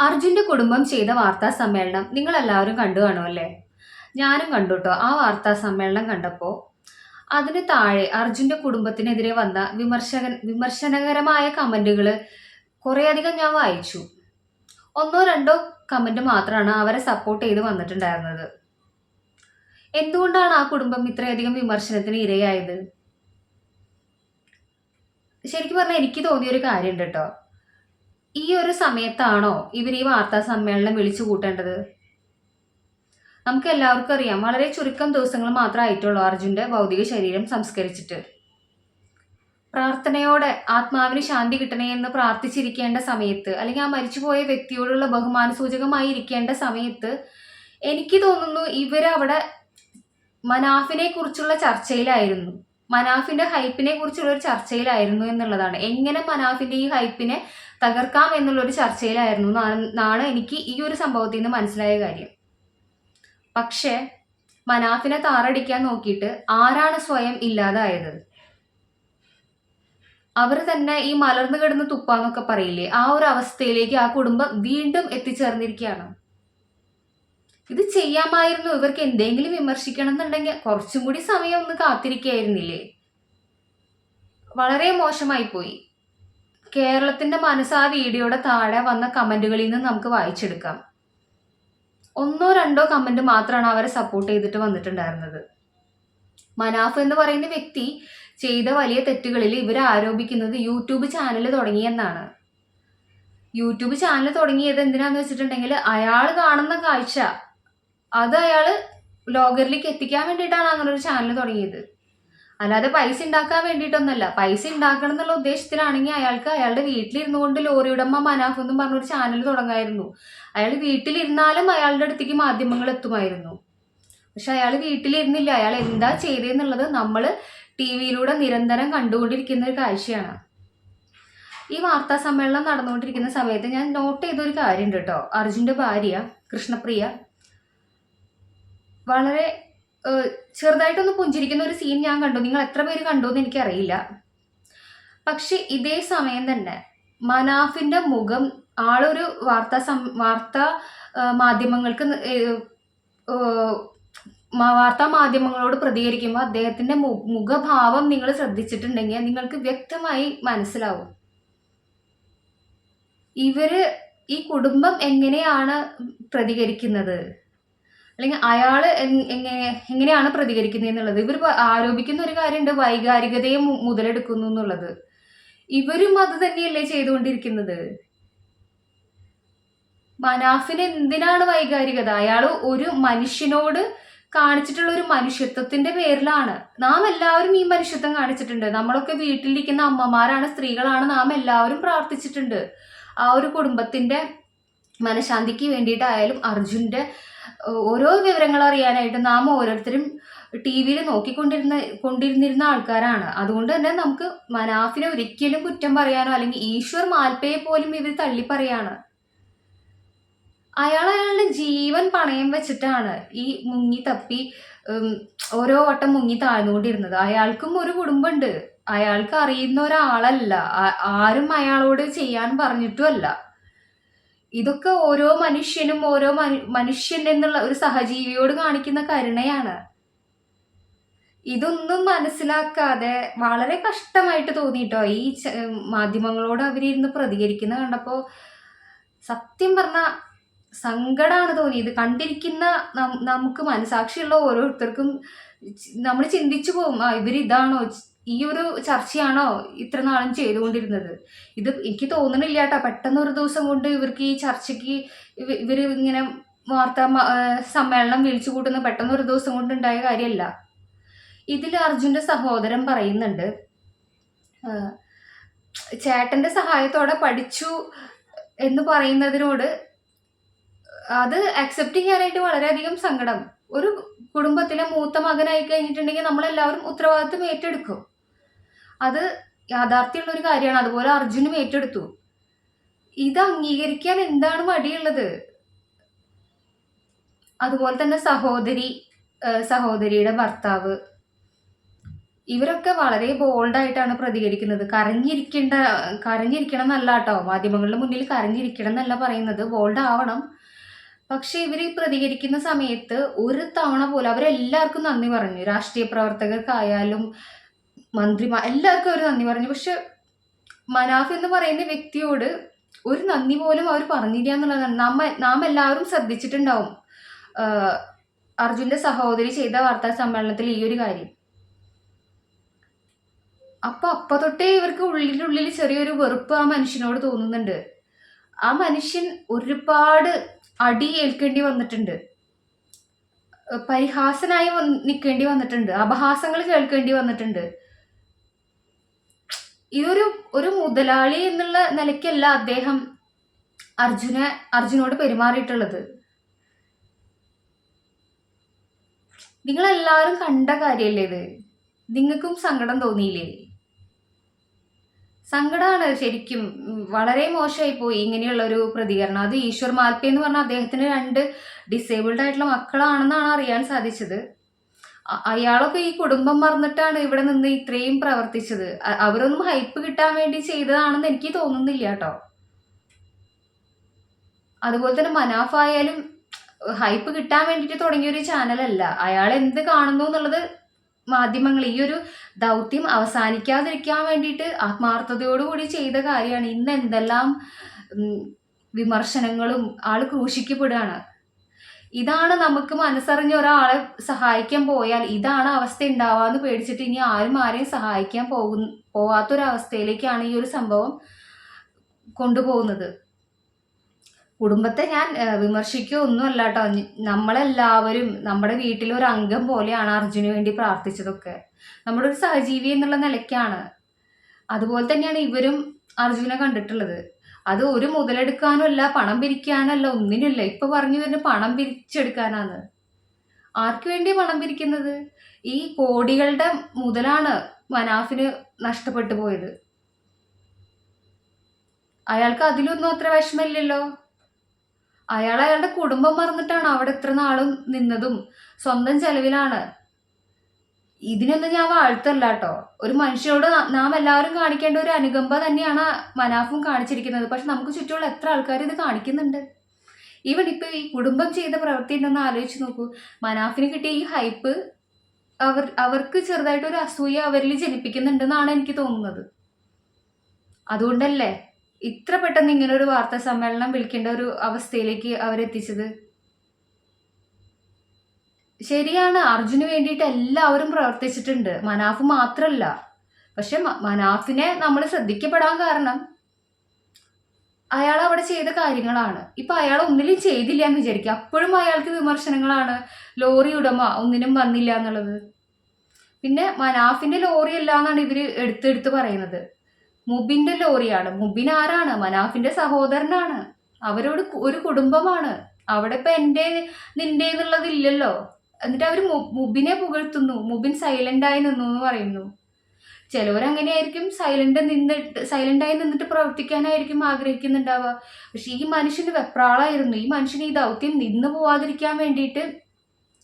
അർജുന്റെ കുടുംബം ചെയ്ത വാർത്താ സമ്മേളനം നിങ്ങൾ എല്ലാവരും കണ്ടു കാണുമല്ലേ? ഞാനും കണ്ടു കേട്ടോ ആ വാർത്താ സമ്മേളനം കണ്ടപ്പോൾ അതിന് താഴെ അർജുന്റെ കുടുംബത്തിനെതിരെ വന്ന വിമർശക വിമർശനകരമായ കമന്റുകൾ കുറേയധികം ഞാൻ വായിച്ചു. ഒന്നോ രണ്ടോ കമന്റ് മാത്രമാണ് അവരെ സപ്പോർട്ട് ചെയ്ത് വന്നിട്ടുണ്ടായിരുന്നത്. എന്തുകൊണ്ടാണ് ആ കുടുംബം ഇത്രയധികം വിമർശനത്തിന് ഇരയായത്? ശരിക്കും പറഞ്ഞാൽ എനിക്ക് തോന്നിയൊരു കാര്യമുണ്ട് കേട്ടോ ഈ ഒരു സമയത്താണോ ഇവർ ഈ വാർത്താ സമ്മേളനം വിളിച്ചു കൂട്ടേണ്ടത്? നമുക്ക് എല്ലാവർക്കും അറിയാം വളരെ ചുരുക്കം ദിവസങ്ങൾ മാത്രമേ ആയിട്ടുള്ളൂ അർജുന്റെ ഭൗതിക ശരീരം സംസ്കരിച്ചിട്ട്. പ്രാർത്ഥനയോടെ ആത്മാവിന് ശാന്തി കിട്ടണേ എന്ന് പ്രാർത്ഥിച്ചിരിക്കേണ്ട സമയത്ത് അല്ലെങ്കിൽ ആ മരിച്ചുപോയ വ്യക്തിയോടുള്ള ബഹുമാന സൂചകമായി ഇരിക്കേണ്ട സമയത്ത് എനിക്ക് തോന്നുന്നു ഇവരവിടെ മനാഫിനെ കുറിച്ചുള്ള ചർച്ചയിലായിരുന്നു. മനാഫിന്റെ ഹൈപ്പിനെ കുറിച്ചുള്ള ഒരു ചർച്ചയിലായിരുന്നു എന്നുള്ളതാണ്. എങ്ങനെ മനാഫിന്റെ ഈ ഹൈപ്പിനെ തകർക്കാം എന്നുള്ള ഒരു ചർച്ചയിലായിരുന്നു എന്നാണ് എനിക്ക് ഈ ഒരു സംഭവത്തിൽ നിന്ന് മനസ്സിലായ കാര്യം. പക്ഷേ മനാഫിനെ താറടിക്കാൻ നോക്കിയിട്ട് ആരാണ് സ്വയം ഇല്ലാതായത്? അവർ തന്നെ ഈ മലർന്നു കിടന്ന് തുപ്പാന്നൊക്കെ പറയില്ലേ? ആ ഒരു അവസ്ഥയിലേക്ക് ആ കുടുംബം വീണ്ടും എത്തിച്ചേർന്നിരിക്കുകയാണ്. ഇത് ചെയ്യാമായിരുന്നു. ഇവർക്ക് എന്തെങ്കിലും വിമർശിക്കണം എന്നുണ്ടെങ്കിൽ കുറച്ചും കൂടി സമയം ഒന്ന് കാത്തിരിക്കായിരുന്നില്ലേ? വളരെ മോശമായി പോയി കേരളത്തിന്റെ മനസ്സ് ആ വീഡിയോയുടെ താഴെ വന്ന കമന്റുകളിൽ നിന്ന് നമുക്ക് വായിച്ചെടുക്കാം. ഒന്നോ രണ്ടോ കമന്റ് മാത്രമാണ് അവരെ സപ്പോർട്ട് ചെയ്തിട്ട് വന്നിട്ടുണ്ടായിരുന്നത്. മനാഫ് എന്ന് പറയുന്ന വ്യക്തി ചെയ്ത വലിയ തെറ്റുകളിൽ ഇവർ ആരോപിക്കുന്നത് യൂട്യൂബ് ചാനൽ തുടങ്ങിയെന്നാണ്. യൂട്യൂബ് ചാനൽ തുടങ്ങിയത് എന്തിനാന്ന് വെച്ചിട്ടുണ്ടെങ്കിൽ അയാൾ കാണുന്ന കാഴ്ച അത് അയാൾ ലോകറിലേക്ക് എത്തിക്കാൻ വേണ്ടിയിട്ടാണ് അങ്ങനെ ഒരു ചാനൽ തുടങ്ങിയത്. അല്ലാതെ പൈസ ഉണ്ടാക്കാൻ വേണ്ടിയിട്ടൊന്നല്ല. പൈസ ഉണ്ടാക്കണം എന്നുള്ള ഉദ്ദേശത്തിലാണെങ്കിൽ അയാൾക്ക് അയാളുടെ വീട്ടിലിരുന്നു കൊണ്ട് ലോറി ഉടമ മനാഫ് എന്നും പറഞ്ഞൊരു ചാനൽ തുടങ്ങായിരുന്നു. അയാൾ വീട്ടിലിരുന്നാലും അയാളുടെ അടുത്തേക്ക് മാധ്യമങ്ങൾ എത്തുമായിരുന്നു. പക്ഷെ അയാൾ വീട്ടിലിരുന്നില്ല. അയാൾ എന്താ ചെയ്തതെന്നുള്ളത് നമ്മൾ ടി വിയിലൂടെ നിരന്തരം കണ്ടുകൊണ്ടിരിക്കുന്ന ഒരു കാഴ്ചയാണ്. ഈ വാർത്താ സമ്മേളനം നടന്നുകൊണ്ടിരിക്കുന്ന സമയത്ത് ഞാൻ നോട്ട് ചെയ്തൊരു കാര്യമുണ്ട് കേട്ടോ. അർജുന്റെ ഭാര്യ കൃഷ്ണപ്രിയ വളരെ ചെറുതായിട്ടൊന്ന് പുഞ്ചിരിക്കുന്ന ഒരു സീൻ ഞാൻ കണ്ടു. നിങ്ങൾ എത്ര പേര് കണ്ടു എന്ന് എനിക്കറിയില്ല. പക്ഷെ ഇതേ സമയം തന്നെ മനാഫിന്റെ മുഖം ആളൊരു വാർത്താ സം വാർത്താ മാധ്യമങ്ങൾക്ക് വാർത്താ മാധ്യമങ്ങളോട് പ്രതികരിക്കുമ്പോൾ അദ്ദേഹത്തിന്റെ മുഖഭാവം നിങ്ങൾ ശ്രദ്ധിച്ചിട്ടുണ്ടെങ്കിൽ നിങ്ങൾക്ക് വ്യക്തമായി മനസ്സിലാവും. ഇവർ ഈ കുടുംബം എങ്ങനെയാണ് പ്രതികരിക്കുന്നത്? അല്ലെങ്കിൽ അയാൾ എങ്ങനെ എങ്ങനെയാണ് പ്രതികരിക്കുന്നത് എന്നുള്ളത്? ഇവർ ആരോപിക്കുന്ന ഒരു കാര്യമുണ്ട് വൈകാരികതയെ മുതലെടുക്കുന്നു എന്നുള്ളത്. ഇവരും അത് തന്നെയല്ലേ ചെയ്തുകൊണ്ടിരിക്കുന്നത്? മനാഫിന് എന്തിനാണ് വൈകാരികത? അയാൾ ഒരു മനുഷ്യനോട് കാണിച്ചിട്ടുള്ള ഒരു മനുഷ്യത്വത്തിന്റെ പേരിലാണ്. നാം എല്ലാവരും ഈ മനുഷ്യത്വം കാണിച്ചിട്ടുണ്ട്. നമ്മളൊക്കെ വീട്ടിലിരിക്കുന്ന അമ്മമാരാണ് സ്ത്രീകളാണ് നാം എല്ലാവരും പ്രാർത്ഥിച്ചിട്ടുണ്ട്. ആ ഒരു കുടുംബത്തിന്റെ മനഃശാന്തിക്ക് വേണ്ടിയിട്ടായാലും അർജുന്റെ ഓരോ വിവരങ്ങൾ അറിയാനായിട്ട് നാം ഓരോരുത്തരും ടി വിയിൽ നോക്കിക്കൊണ്ടിരുന്ന കൊണ്ടിരുന്നിരുന്ന ആൾക്കാരാണ്. അതുകൊണ്ട് തന്നെ നമുക്ക് മനാഫിനെ ഒരിക്കലും കുറ്റം പറയാനോ അല്ലെങ്കിൽ ഈശ്വർ മാൽപ്പയെ പോലും ഇവർ തള്ളി പറയാണ് അയാൾ അയാളുടെ ജീവൻ പണയം വെച്ചിട്ടാണ് ഈ മുങ്ങി തപ്പി ഓരോ വട്ടം മുങ്ങി താഴ്ന്നുകൊണ്ടിരുന്നത്. അയാൾക്കും ഒരു കുടുംബമുണ്ട്. അയാൾക്ക് അറിയുന്ന ഒരാളല്ല. ആരും അയാളോട് ചെയ്യാൻ പറഞ്ഞിട്ടുമല്ല. ഇതൊക്കെ ഓരോ മനുഷ്യനും ഓരോ മനുഷ്യൻ എന്നുള്ള ഒരു സഹജീവിയോട് കാണിക്കുന്ന കരുണയാണ്. ഇതൊന്നും മനസ്സിലാക്കാതെ വളരെ കഷ്ടമായിട്ട് തോന്നിട്ടോ? ഈ മാധ്യമങ്ങളോട് അവരിരുന്ന് പ്രതികരിക്കുന്ന കണ്ടപ്പോൾ സത്യം പറഞ്ഞ സങ്കടമാണ് തോന്നിയത്. കണ്ടിരിക്കുന്ന നമുക്ക് മനസാക്ഷിയുള്ള ഓരോരുത്തർക്കും നമ്മൾ ചിന്തിച്ചു പോകും ആ ഇവരിതാണോ ഈ ഒരു ചർച്ചയാണോ ഇത്ര നാളും ചെയ്തുകൊണ്ടിരുന്നത്? ഇത് എനിക്ക് തോന്നണില്ല കേട്ടോ പെട്ടെന്ന് ഒരു ദിവസം കൊണ്ട് ഇവർക്ക് ഈ ചർച്ചയ്ക്ക് ഇവർ ഇങ്ങനെ വാർത്താ സമ്മേളനം വിളിച്ചു കൂട്ടുന്ന പെട്ടെന്ന് ഒരു ദിവസം കൊണ്ട് ഉണ്ടായ കാര്യമല്ല ഇതിൽ അർജുന്റെ സഹോദരൻ പറയുന്നുണ്ട് ചേട്ടന്റെ സഹായത്തോടെ പഠിച്ചു എന്ന് പറയുന്നതിനോട് അത് അക്സെപ്റ്റ് ചെയ്യാനായിട്ട് വളരെയധികം സങ്കടം. ഒരു കുടുംബത്തിലെ മൂത്ത മകനായി കഴിഞ്ഞിട്ടുണ്ടെങ്കിൽ നമ്മളെല്ലാവരും ഉത്തരവാദിത്വം ഏറ്റെടുക്കും. അത് യാഥാർത്ഥ്യമുള്ള ഒരു കാര്യമാണ്. അതുപോലെ അർജുനും ഏറ്റെടുത്തു. ഇത് അംഗീകരിക്കാൻ എന്താണ് മടിയുള്ളത്? അതുപോലെ തന്നെ സഹോദരി സഹോദരിയുടെ ഭർത്താവ്. ഇവരൊക്കെ വളരെ ബോൾഡായിട്ടാണ് പ്രതികരിക്കുന്നത്. കരഞ്ഞിരിക്കേണ്ട കരഞ്ഞിരിക്കണം എന്നല്ല കേട്ടോ. മാധ്യമങ്ങളുടെ മുന്നിൽ കരഞ്ഞിരിക്കണം എന്നല്ല പറയുന്നത്. ബോൾഡ് ആവണം. പക്ഷെ ഇവർ പ്രതികരിക്കുന്ന സമയത്ത് ഒരു തവണ പോലും അവരെല്ലാവർക്കും നന്ദി പറഞ്ഞു. രാഷ്ട്രീയ പ്രവർത്തകർക്കായാലും മന്ത്രിമാർ എല്ലാവർക്കും അവർ നന്ദി പറഞ്ഞു. പക്ഷെ മനാഫ് എന്ന് പറയുന്ന വ്യക്തിയോട് ഒരു നന്ദി പോലും അവർ പറഞ്ഞില്ല എന്നുള്ളതാണ്. നമ്മ നാം എല്ലാവരും ശ്രദ്ധിച്ചിട്ടുണ്ടാവും. അർജുന്റെ സഹോദരി ചെയ്ത വാർത്താ സമ്മേളനത്തിൽ ഈ ഒരു കാര്യം. അപ്പൊ അപ്പ തൊട്ടേ ഇവർക്ക് ഉള്ളിലുള്ളിൽ ചെറിയൊരു വെറുപ്പ് ആ മനുഷ്യനോട് തോന്നുന്നുണ്ട്. ആ മനുഷ്യൻ ഒരുപാട് അടി ഏൽക്കേണ്ടി വന്നിട്ടുണ്ട്. പരിഹാസനായി നിൽക്കേണ്ടി വന്നിട്ടുണ്ട്. അപഹാസങ്ങൾ കേൾക്കേണ്ടി വന്നിട്ടുണ്ട്. ഇതൊരു ഒരു മുതലാളി എന്നുള്ള നിലയ്ക്കല്ല അദ്ദേഹം അർജുനെ അർജുനോട് പെരുമാറിയിട്ടുള്ളത്. നിങ്ങൾ എല്ലാവരും കണ്ട കാര്യല്ലേ ഇത്? നിങ്ങൾക്കും സങ്കടം തോന്നിയില്ലേ? സങ്കടമാണ് ശരിക്കും. വളരെ മോശമായി പോയി. ഇങ്ങനെയുള്ള ഒരു പ്രതികരണം. അത് ഈശ്വർ മാൽപ്പേ എന്ന് പറഞ്ഞ അദ്ദേഹത്തിന് രണ്ട് ഡിസേബിൾഡ് ആയിട്ടുള്ള മക്കളാണെന്നാണ് അറിയാൻ സാധിച്ചത്. അയാളൊക്കെ ഈ കുടുംബം മറന്നിട്ടാണ് ഇവിടെ നിന്ന് ഇത്രയും പ്രവർത്തിച്ചത്. അവരൊന്നും ഹൈപ്പ് കിട്ടാൻ വേണ്ടി ചെയ്തതാണെന്ന് എനിക്ക് തോന്നുന്നില്ല കേട്ടോ. അതുപോലെ തന്നെ മനാഫ് ആയാലും ഹൈപ്പ് കിട്ടാൻ വേണ്ടിയിട്ട് തുടങ്ങിയ ഒരു ചാനലല്ല. അയാൾ എന്ത് കാണുന്നു എന്നുള്ളത് മാധ്യമങ്ങൾ ഈ ഒരു ദൗത്യം അവസാനിക്കാതിരിക്കാൻ വേണ്ടിയിട്ട് ആത്മാർത്ഥതയോടുകൂടി ചെയ്ത കാര്യമാണ്. ഇന്ന് എന്തെല്ലാം വിമർശനങ്ങളും ആൾ ക്രൂശിക്കപ്പെടുകയാണ്. ഇതാണ് നമുക്ക് മനസ്സറിഞ്ഞ ഒരാളെ സഹായിക്കാൻ പോയാൽ ഇതാണ് അവസ്ഥ ഉണ്ടാവാന്ന് പേടിച്ചിട്ട് ഇനി ആരും ആരെയും സഹായിക്കാൻ പോകുന്ന പോവാത്തൊരവസ്ഥയിലേക്കാണ് ഈ ഒരു സംഭവം കൊണ്ടുപോകുന്നത്. കുടുംബത്തെ ഞാൻ വിമർശിക്കുക ഒന്നും ഒന്നുമല്ല കേട്ടോ നമ്മളെല്ലാവരും നമ്മുടെ വീട്ടിലെ ഒരു അംഗം പോലെയാണ് അർജുന് വേണ്ടി പ്രാർത്ഥിച്ചതൊക്കെ. നമ്മുടെ ഒരു സഹജീവി എന്നുള്ള നിലയ്ക്കാണ്. അതുപോലെ തന്നെയാണ് ഇവരും അർജുനെ കണ്ടിട്ടുള്ളത്. അത് ഒരു മുതലെടുക്കാനും അല്ല പണം പിരിക്കാനല്ല ഒന്നിനുമില്ല. ഇപ്പൊ പറഞ്ഞു വരുന്ന പണം പിരിച്ചെടുക്കാനാണ്. ആർക്കു വേണ്ടി പണം പിരിക്കുന്നത്? ഈ കോടികളുടെ മുതലാണ് മനാഫിന് നഷ്ടപ്പെട്ടു പോയത്. അയാൾക്ക് അതിലൊന്നും അത്ര വിഷമമില്ലല്ലോ. അയാൾ അയാളുടെ കുടുംബം മറന്നിട്ടാണ് അവിടെ ഇത്ര നാളും നിന്നതും സ്വന്തം ചെലവിലാണ്. ഇതിനൊന്നും ഞാൻ വാഴ്ത്തല്ല കേട്ടോ ഒരു മനുഷ്യനോട് ന- എല്ലാവരും കാണിക്കേണ്ട ഒരു അനുകമ്പ തന്നെയാണ് മനാഫും കാണിച്ചിരിക്കുന്നത്. പക്ഷെ നമുക്ക് ചുറ്റുമുള്ള എത്ര ആൾക്കാർ ഇത് കാണിക്കുന്നുണ്ട്? ഈവൻ ഇപ്പൊ ഈ കുടുംബം ചെയ്ത പ്രവൃത്തി ഉണ്ടെന്ന് ആലോചിച്ച് നോക്കൂ. മനാഫിന് കിട്ടിയ ഈ ഹൈപ്പ് അവർ അവർക്ക് ചെറുതായിട്ട് ഒരു അസൂയ അവരിൽ ജനിപ്പിക്കുന്നുണ്ടെന്നാണ് എനിക്ക് തോന്നുന്നത്. അതുകൊണ്ടല്ലേ ഇത്ര പെട്ടെന്ന് ഇങ്ങനെ ഒരു വാർത്താ സമ്മേളനം വിളിക്കേണ്ട ഒരു അവസ്ഥയിലേക്ക് അവരെത്തിച്ചത്? ശരിയാണ് അർജുന് വേണ്ടിയിട്ട് എല്ലാവരും പ്രവർത്തിച്ചിട്ടുണ്ട്. മനാഫ് മാത്രല്ല. പക്ഷെ മനാഫിനെ നമ്മൾ ശ്രദ്ധിക്കപ്പെടാൻ കാരണം അയാൾ അവിടെ ചെയ്ത കാര്യങ്ങളാണ്. ഇപ്പൊ അയാൾ ഒന്നിലും ചെയ്തില്ല എന്ന് വിചാരിക്കുക. അപ്പോഴും അയാൾക്ക് വിമർശനങ്ങളാണ്. ലോറി ഉടമ ഒന്നിനും വന്നില്ല എന്നുള്ളത്. പിന്നെ മനാഫിന്റെ ലോറി അല്ല എന്നാണ് ഇവർ എടുത്തെടുത്ത് പറയുന്നത്. മുബിന്റെ ലോറിയാണ്. മുബിൻ ആരാണ്? മനാഫിന്റെ സഹോദരനാണ്. അവരോട് ഒരു കുടുംബമാണ്. അവിടെ ഇപ്പൊ എന്റെ നിന്റെ എന്നുള്ളതില്ലല്ലോ എന്നിട്ട് അവർ മുബിനെ പുകഴ്ത്തുന്നു. മുബിൻ സൈലന്റ് ആയി നിന്നു എന്ന് പറയുന്നു. ചിലവരങ്ങനെയായിരിക്കും സൈലന്റ് നിന്നിട്ട് സൈലന്റ് ആയി നിന്നിട്ട് പ്രവർത്തിക്കാനായിരിക്കും ആഗ്രഹിക്കുന്നുണ്ടാവുക. പക്ഷെ ഈ മനുഷ്യന് വെപ്രാളായിരുന്നു. ഈ മനുഷ്യന് ഈ ദൗത്യം നിന്ന് പോവാതിരിക്കാൻ വേണ്ടിയിട്ട്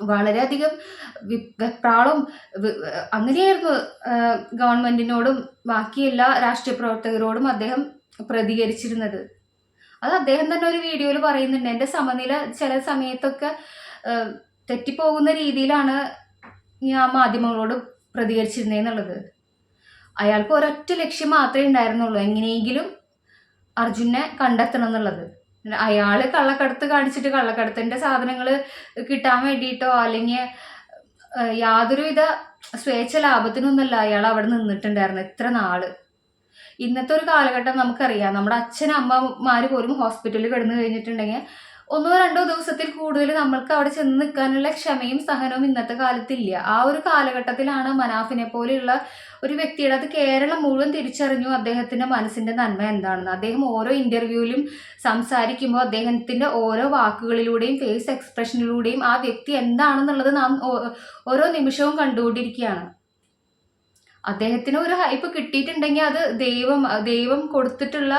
വളരെയധികം വെപ്രാളും അങ്ങനെയായിരുന്നു ഗവൺമെന്റിനോടും ബാക്കി എല്ലാ രാഷ്ട്രീയ പ്രവർത്തകരോടും അദ്ദേഹം പ്രതികരിച്ചിരുന്നത്. അത് അദ്ദേഹം തന്നെ ഒരു വീഡിയോയിൽ പറയുന്നുണ്ട്. എന്റെ സമനില ചില സമയത്തൊക്കെ തെറ്റിപ്പോകുന്ന രീതിയിലാണ് ഞാൻ മാധ്യമങ്ങളോട് പ്രതികരിച്ചിരുന്നതെന്നുള്ളത് അയാൾക്ക് ഒരൊറ്റ ലക്ഷ്യം മാത്രമേ ഉണ്ടായിരുന്നുള്ളൂ എങ്ങനെയെങ്കിലും അർജുനെ കണ്ടെത്തണം എന്നുള്ളത്. അയാൾ കള്ളക്കടത്ത് കാണിച്ചിട്ട് കള്ളക്കടത്തിന്റെ സാധനങ്ങൾ കിട്ടാൻ വേണ്ടിയിട്ടോ അല്ലെങ്കിൽ യാതൊരുവിധ സ്വേച്ഛ ലാഭത്തിനൊന്നുമല്ല അയാൾ അവിടെ നിന്നിട്ടുണ്ടായിരുന്നു എത്ര നാൾ. ഇന്നത്തെ ഒരു കാലഘട്ടം നമുക്കറിയാം. നമ്മുടെ അച്ഛൻ അമ്മമാർ പോലും ഹോസ്പിറ്റലിൽ കിടന്നു കഴിഞ്ഞിട്ടുണ്ടെങ്കിൽ ഒന്നോ രണ്ടോ ദിവസത്തിൽ കൂടുതൽ നമ്മൾക്ക് അവിടെ ചെന്ന് നിൽക്കാനുള്ള ക്ഷമയും സഹനവും ഇന്നത്തെ കാലത്തില്ല. ആ ഒരു കാലഘട്ടത്തിലാണ് മനാഫിനെ പോലെയുള്ള ഒരു വ്യക്തിയുടെ അത് കേരളം മുഴുവൻ തിരിച്ചറിഞ്ഞു അദ്ദേഹത്തിന്റെ മനസ്സിന്റെ നന്മ എന്താണെന്ന്. അദ്ദേഹം ഓരോ ഇന്റർവ്യൂവിലും സംസാരിക്കുമ്പോൾ അദ്ദേഹത്തിന്റെ ഓരോ വാക്കുകളിലൂടെയും ഫേസ് എക്സ്പ്രഷനിലൂടെയും ആ വ്യക്തി എന്താണെന്നുള്ളത് നാം ഓരോ നിമിഷവും കണ്ടുകൊണ്ടിരിക്കുകയാണ്. അദ്ദേഹത്തിന് ഒരു ഹൈപ്പ് കിട്ടിയിട്ടുണ്ടെങ്കിൽ അത് ദൈവം ദൈവം കൊടുത്തിട്ടുള്ള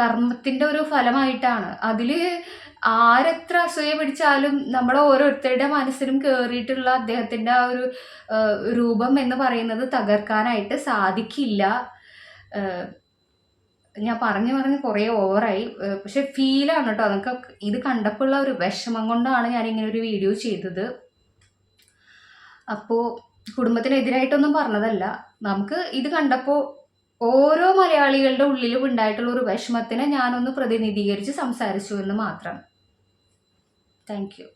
കർമ്മത്തിന്റെ ഒരു ഫലമായിട്ടാണ്. അതിൽ ആരെത്ര അസൂയ പിടിച്ചാലും നമ്മളെ ഓരോരുത്തരുടെ മനസ്സിലും കയറിയിട്ടുള്ള അദ്ദേഹത്തിന്റെ ആ ഒരു രൂപം എന്ന് പറയുന്നത് തകർക്കാനായിട്ട് സാധിക്കില്ല. ഞാൻ പറഞ്ഞു പറഞ്ഞ് കുറേ ഓവറായി. പക്ഷെ ഫീലാണ് കേട്ടോ നമുക്ക് ഇത് കണ്ടപ്പോഴുള്ള ഒരു വിഷമം കൊണ്ടാണ് ഞാൻ ഇങ്ങനെ ഒരു വീഡിയോ ചെയ്തത്. അപ്പോൾ കുടുംബത്തിനെതിരായിട്ടൊന്നും പറഞ്ഞതല്ല. നമുക്ക് ഇത് കണ്ടപ്പോൾ ഓരോ മലയാളികളുടെ ഉള്ളിലും ഉണ്ടായിട്ടുള്ള ഒരു വിഷമത്തിനെ ഞാനൊന്ന് പ്രതിനിധീകരിച്ച് സംസാരിച്ചു എന്ന് മാത്രം. Thank you.